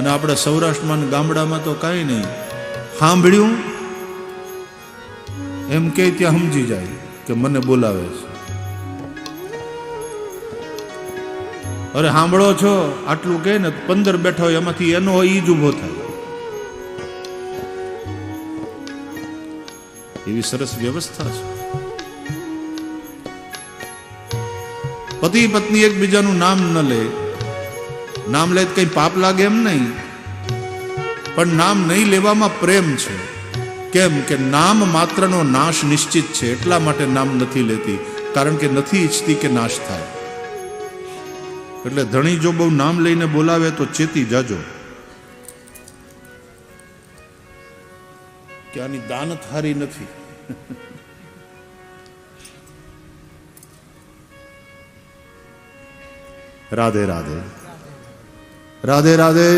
અને આપણે સૌરાષ્ટ્રમાં ગામડામાં તો કાંઈ નહીં. સાંભળ્યું? એમ કે ત્યાં સમજી જાય કે મને બોલાવે છે. અરે સાંભળો છો, આટલું કહે ને, પંદર બેઠા હોય એમાંથી એનો ઈ જ ઊભો થાય. એવી સરસ વ્યવસ્થા છે. પતિ પત્ની એકબીજાનું નામ ન લે નામ લે કંઈ પાપ લાગે એમ નહીં. પણ નામ નહીં લેવામાં પ્રેમ છે. કેમ કે નામ માત્રનો નાશ નિશ્ચિત છે, એટલા માટે નામ નથી લેતી. કારણ કે નથી ઈચ્છતી કે નાશ થાય. એટલે ધણી જો બહુ નામ લઈને બોલાવે તો ચેતી જાજો. કે આની દાનત હારી નથી. રાધે રાધે. રાધે રાધે